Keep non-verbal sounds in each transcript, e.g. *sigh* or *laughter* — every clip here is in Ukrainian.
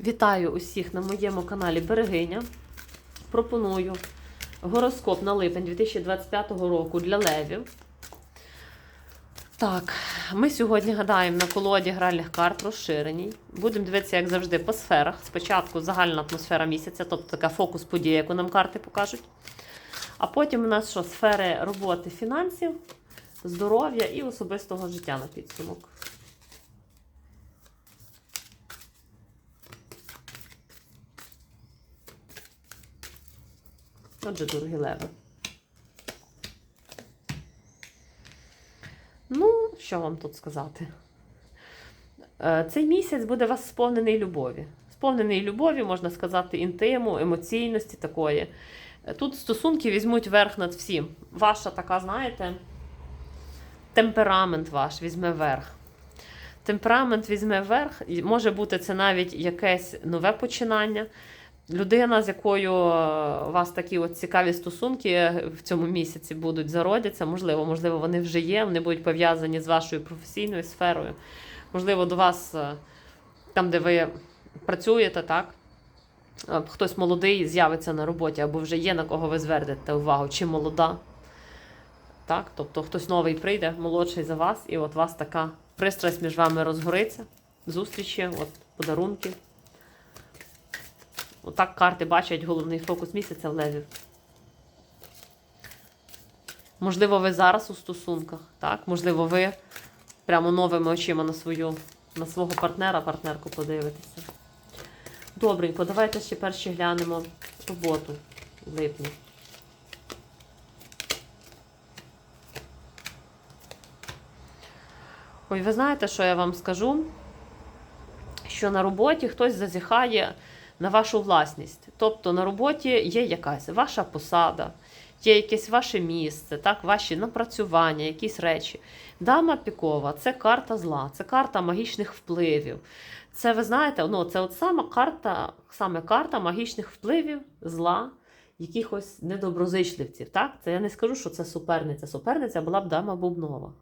Вітаю усіх на моєму каналі Берегиня. Пропоную гороскоп на липень 2025 року для левів. Так, ми сьогодні гадаємо на колоді гральних карт розширеній. Будемо дивитися, як завжди, по сферах. Спочатку загальна атмосфера місяця, тобто така фокус події, яку нам карти покажуть. А потім у нас що? Сфери роботи фінансів, здоров'я і особистого життя на підсумок. Отже, дорогі леви. Ну, що вам тут сказати? Е, Цей місяць буде вас сповнений любові. Сповнений любові, можна сказати, інтиму, емоційності такої. Е, Тут стосунки візьмуть верх над всім. Ваша така, знаєте, темперамент ваш візьме верх. Темперамент візьме верх, може бути це навіть якесь нове починання. Людина, з якою е, у вас такі от цікаві стосунки в цьому місяці будуть зародяться, можливо, можливо, вони вже є, вони будуть пов'язані з вашою професійною сферою. Можливо, до вас, е, там, де ви працюєте, так? е, Хтось молодий з'явиться на роботі, або вже є на кого ви звернете увагу, чи молода. Так? Тобто хтось новий прийде, молодший за вас, і от у вас така пристрасть між вами розгориться, зустрічі, от подарунки. Отак карти бачать головний фокус місяця в левів. Можливо, ви зараз у стосунках, так? Можливо, ви прямо новими очима на свою, на свого партнера, партнерку подивитеся. Добренько, давайте ще перші глянемо роботу в липні. Ой, ви знаєте, що я вам скажу? Що на роботі хтось зазіхає на вашу власність. Тобто на роботі є якась ваша посада, є якесь ваше місце, так, ваші напрацювання, якісь речі. Дама пікова це карта зла, це карта магічних впливів. Це, ви знаєте, ну, це от саме карта, саме карта магічних впливів, зла, якихось недоброзичливців. Так? Це я не скажу, що це суперниця. Суперниця була б дама Бубнова.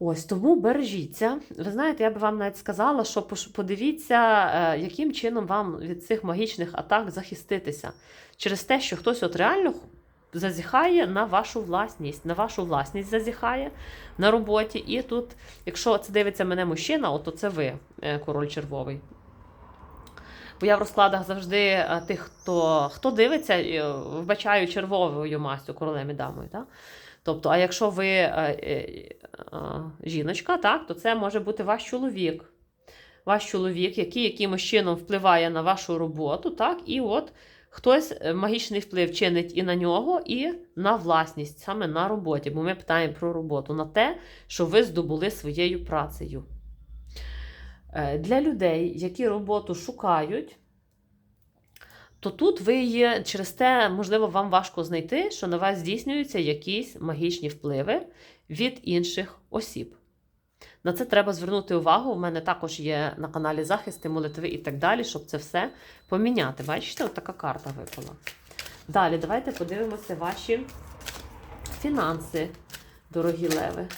Ось тому бережіться. Ви знаєте, я би вам навіть сказала, що подивіться, е, яким чином вам від цих магічних атак захиститися. Через те, що хтось от реально зазіхає на вашу власність, на вашу власність зазіхає на роботі. І тут, якщо це дивиться мене мужчина, от то це ви, е, король червовий. Бо я в розкладах завжди е, тих, хто, хто дивиться, вбачаю червовою мастю королем і дамою. Так? Тобто, а якщо ви е, е, е, жіночка, так, то це може бути ваш чоловік. Ваш чоловік, який якимось чином впливає на вашу роботу, так, і от хтось е, магічний вплив чинить і на нього, і на власність, саме на роботі. Бо ми питаємо про роботу, на те, що ви здобули своєю працею. Е, Для людей, які роботу шукають, то тут ви є через те, можливо, вам важко знайти, що на вас здійснюються якісь магічні впливи від інших осіб. На це треба звернути увагу. У мене також є на каналі захисти, молитви і так далі, щоб це все поміняти. Бачите, от така карта випала. Далі, давайте подивимося ваші фінанси, дорогі леви.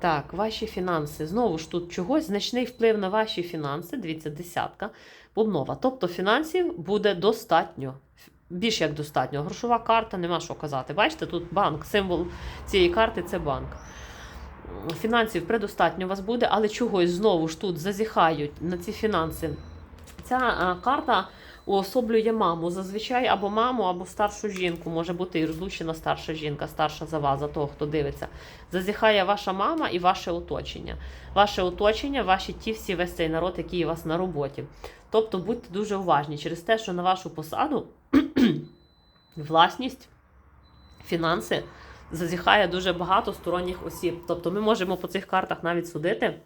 Так, ваші фінанси. Знову ж тут чогось значний вплив на ваші фінанси. Дивіться, десятка бубнова. Тобто фінансів буде достатньо. Більш як достатньо. Грошова карта, нема що казати. Бачите, тут банк, символ цієї карти це банк. Фінансів предостатньо у вас буде, але чогось знову ж тут зазіхають на ці фінанси. Ця а, карта уособлює маму. Зазвичай або маму, або старшу жінку. Може бути і розлучена старша жінка, старша за вас, за того, хто дивиться. Зазіхає ваша мама і ваше оточення. Ваше оточення, ваші ті всі весь цей народ, який у вас на роботі. Тобто будьте дуже уважні через те, що на вашу посаду *clears throat* власність, фінанси зазіхає дуже багато сторонніх осіб. Тобто ми можемо по цих картах навіть судити,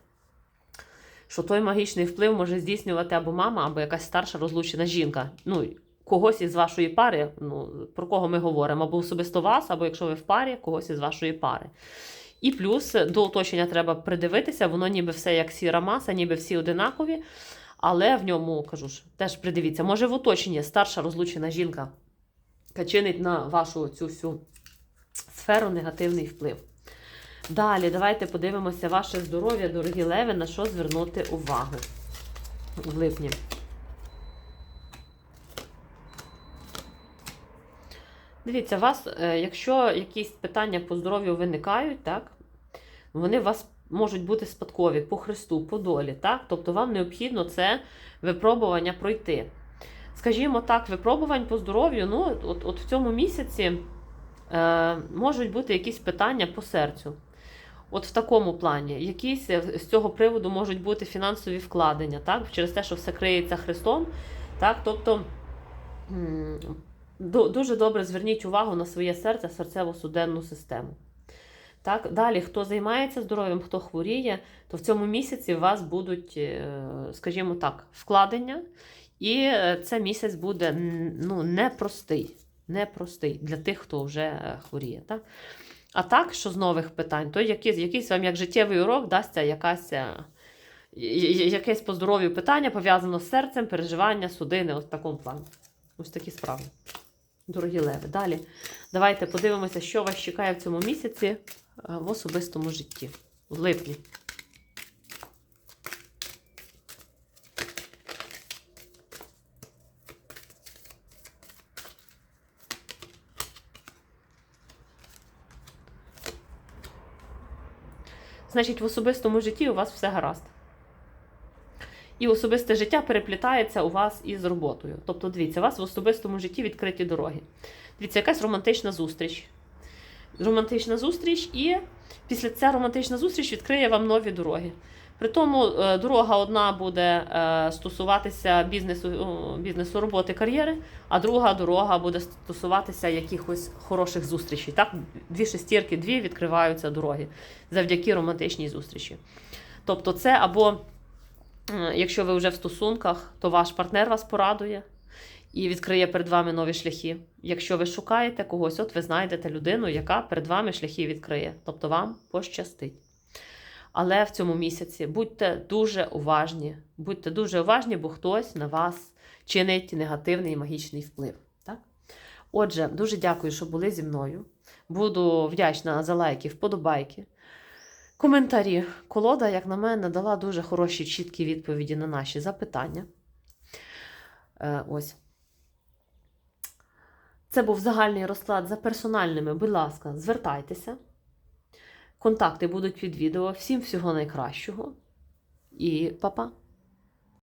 що той магічний вплив може здійснювати або мама, або якась старша розлучена жінка. Ну, когось із вашої пари, ну, про кого ми говоримо, або особисто вас, або якщо ви в парі, когось із вашої пари. І плюс до оточення треба придивитися, воно ніби все як сіра маса, ніби всі одинакові. Але в ньому, кажу ж, теж придивіться, може в оточенні старша розлучена жінка чинить на вашу цю всю сферу негативний вплив. Далі, давайте подивимося ваше здоров'я, дорогі леви, на що звернути увагу в липні. Дивіться, вас, е, якщо якісь питання по здоров'ю виникають, так, вони у вас можуть бути спадкові по Христу, по долі. Так? Тобто вам необхідно це випробування пройти. Скажімо так, випробувань по здоров'ю, ну, от, от в цьому місяці е, можуть бути якісь питання по серцю. От в такому плані, якісь е, з цього приводу можуть бути фінансові вкладення, так? через те, що все криється Христом. Так? Тобто дуже добре зверніть увагу на своє серце, серцево-суденну систему. Так, далі, хто займається здоров'ям, хто хворіє, то в цьому місяці у вас будуть, е, скажімо так, вкладення, і е, це місяць буде ну, непростий, непростий для тих, хто вже хворіє. Так? А так, що з нових питань, то якийсь, якийсь вам як життєвий урок дасться якась, е, якесь по здоров'ю питання пов'язано з серцем, переживання, судини, от в такому плані. Ось такі справи. Дорогі леви. Далі давайте подивимося, що вас чекає в цьому місяці е, в особистому житті, в липні. Значить, в особистому житті у вас все гаразд. І особисте життя переплітається у вас із роботою. Тобто, дивіться, у вас в особистому житті відкриті дороги. Дивіться, якась романтична зустріч. Романтична зустріч, і після ця романтична зустріч відкриє вам нові дороги. При тому е, дорога одна буде е, стосуватися бізнесу, бізнесу роботи, кар'єри, а друга дорога буде стосуватися якихось хороших зустрічей. Так, дві шестірки, дві відкриваються дороги завдяки романтичній зустрічі. Тобто, це або якщо ви вже в стосунках, то ваш партнер вас порадує і відкриє перед вами нові шляхи. Якщо ви шукаєте когось, от ви знайдете людину, яка перед вами шляхи відкриє. Тобто вам пощастить. Але в цьому місяці будьте дуже уважні. Будьте дуже уважні, бо хтось на вас чинить негативний магічний вплив. Так? Отже, дуже дякую, що були зі мною. Буду вдячна за лайки, вподобайки. Коментарі. Колода, як на мене, дала дуже хороші, чіткі відповіді на наші запитання. Е, ось. Це був загальний розклад за персональними. Будь ласка, звертайтеся. Контакти будуть під відео. Всім всього найкращого. І па-па!